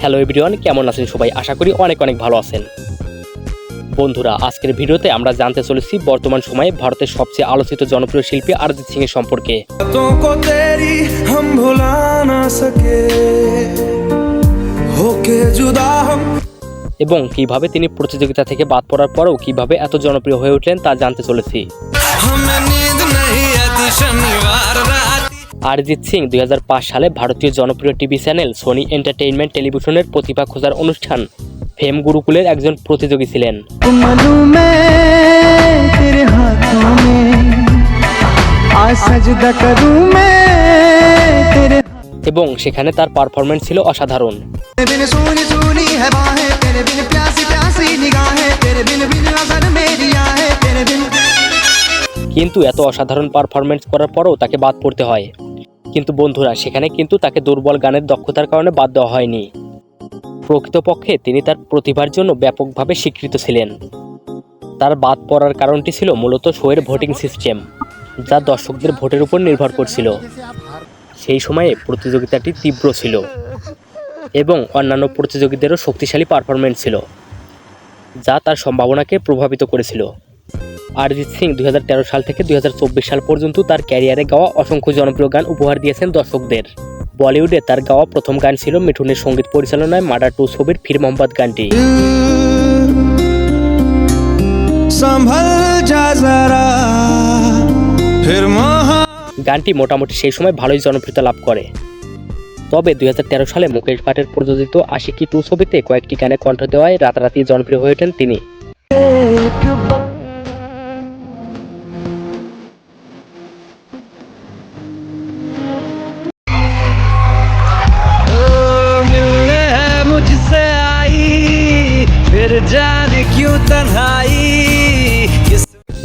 Hello everyone কেমন আছেন সবাই? আশা করি অনেক অনেক ভালো আছেন। বন্ধুরা আজকের ভিডিওতে আমরা জানতে চলেছি বর্তমান সময়ে ভারতের সবচেয়ে আলোচিত জনপ্রিয় শিল্পী অরিজিৎ সিং এর সম্পর্কে। এবং কীভাবে তিনি প্রতিযোগিতা থেকে বাদ পড়ার পরেও কীভাবে এত জনপ্রিয় হয়ে উঠলেন তা জানতে চলেছি। অরিজিৎ সিং দুই হাজার পাঁচ সালে ভারতীয় জনপ্রিয় টিভি চ্যানেল সোনি এন্টারটেইনমেন্ট টেলিভিশনের প্রতিভা খোঁজার অনুষ্ঠান। ফেম গুরুকুলের একজন প্রতিযোগী ছিলেন। এবং সেখানে তার পারফরমেন্স ছিল অসাধারণ। কিন্তু এত অসাধারণ পারফরমেন্স করার পরও তাকে বাদ পড়তে হয়। কিন্তু বন্ধুরা, সেখানে কিন্তু তাকে দুর্বল গানের দক্ষতার কারণে বাদ দেওয়া হয়নি। প্রকৃতপক্ষে তিনি তার প্রতিভার জন্য ব্যাপকভাবে স্বীকৃত ছিলেন। তার বাদ পড়ার কারণটি ছিল মূলত শোয়ের ভোটিং সিস্টেম যা দর্শকদের ভোটের উপর নির্ভর করছিল। সেই সময়ে প্রতিযোগিতাটি তীব্র ছিল এবং অন্যান্য প্রতিযোগীদেরও শক্তিশালী পারফরমেন্স ছিল, যা তার সম্ভাবনাকে প্রভাবিত করেছিল। অরিজিৎ সিং দুই হাজার তেরো সাল থেকে দুই হাজার চব্বিশ সাল পর্যন্ত তার ক্যারিয়ারে গাওয়া অসংখ্য জনপ্রিয় গান উপহার দিয়েছেন দর্শকদের। বলিউডে তার গাওয়া প্রথম গান ছিল মিঠুনের সংগীত পরিচালনায় মার্ডার টু ছবির ফির মোহাম্মদ গানটি। গানটি মোটামুটি সেই সময় ভালোই জনপ্রিয়তা লাভ করে। তবে দুই হাজার তেরো সালে মুকেশ ভাটের প্রযোজিত আশিকি টু ছবিতে কয়েকটি গানে কণ্ঠ দেওয়ায় রাতারাতি জনপ্রিয় হয়ে ওঠেন তিনি।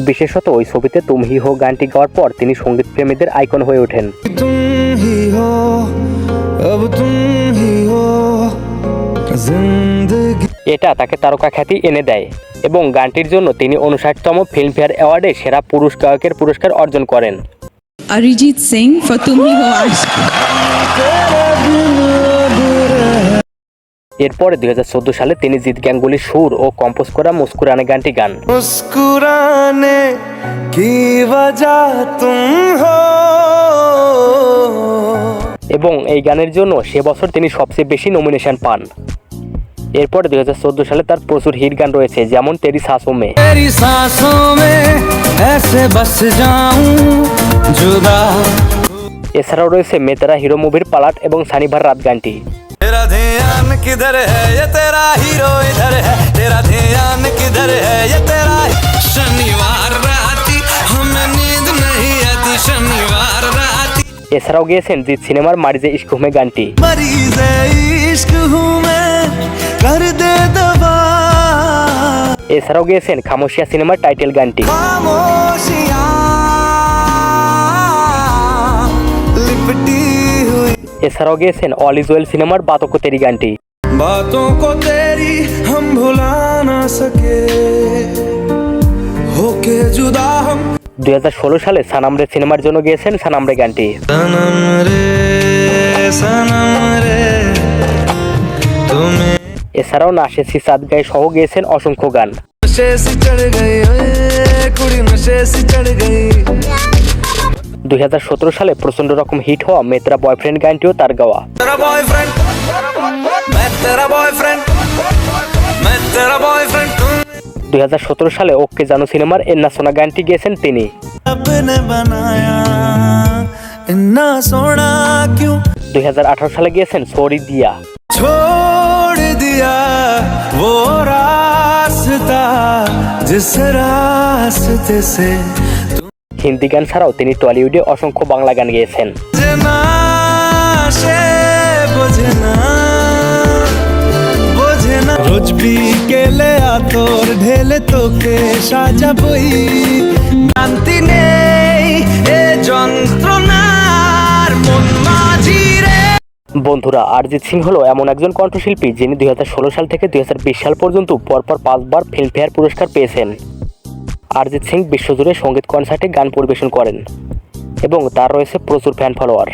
বিশেষত ওই ছবিতে তুম হি হো গানটি গাওয়ার পর তিনি সংগীত প্রেমীদের আইকন হয়ে ওঠেন। এটা তাকে তারকা খ্যাতি এনে দেয় এবং গানটির জন্য তিনি উনষাটতম ফিল্মফেয়ার অ্যাওয়ার্ডে সেরা পুরুষ গায়কের পুরস্কার অর্জন করেন। অরিজিৎ সিং ফর তুমি হো এরপরে দুই হাজার চোদ্দ সালে তিনি জিৎ গ্যাঙ্গুলির সুর ও কম্পোজ করা মুস্কুরানে গানটি গান। মুস্কুরানে কি বাজা তুম হো? এবং এই গানের জন্য সে বছর তিনি সবচেয়ে বেশি নমিনেশন পান। এরপরে দুই হাজার চোদ্দ সালে তার প্রচুর হিট গান রয়েছে যেমন তেরি সাসোমে এছাড়াও রয়েছে মেতারা হিরো মুভির পালাট এবং সানিভার রাত গানটি। तेरा ध्यान किधर है ये तेरा हीरो इधर है तेरा ध्यान किधर है ये तेरा शनिवार राती हमें नींद नहीं आती शनिवार राती এছাড়াও গিয়েছেন জিৎ সিনেমার মারিজে ইস্কুমে গানটি मरीज इश्क हूँ मैं कर दे दवा এছাড়াও গিয়েছেন খামোশিয়া সিনেমার টাইটেল গানটি खामोशियाँ এছাড়াও গেয়েছেন ইজ ওয়েল সিনেমার বাতক তেরি গানটি। দুই হাজার ষোলো সালে সানাম রে সিনেমার জন্য গিয়েছেন সানাম রে গানটি এছাড়াও নাশে সি সাদ গায়ে সহ গিয়েছেন অসংখ্য গান। দুই হাজার সতেরো সালে প্রচণ্ড রকম হিট হওয়া মেত্রা বয়ফ্রেন্ড গানটিও তার গাওয়া। দুই সালে ওকে জানো সিনেমার এন্না সোনা গানটি গেছেন তিনি। দুই হাজার আঠারো সালে গিয়েছেন দিয়া। ও রাস্তা জিস রাস্তে সে হিন্দি গান ছাড়াও তিনি টলিউডে অসংখ্য বাংলা গান গেয়েছেন। বন্ধুরা অরিজিৎ সিং হলো এমন একজন কণ্ঠশিল্পী যিনি দুই হাজার ষোলো সাল থেকে দুই হাজার বিশ সাল পর্যন্ত পরপর পাঁচবার ফিল্মফেয়ার পুরস্কার পেয়েছেন। অরিজিৎ সিং বিশ্বজুড়ে সংগীত কনসার্টে গান পরিবেশন করেন এবং তার রয়েছে প্রচুর ফ্যান ফলোয়ার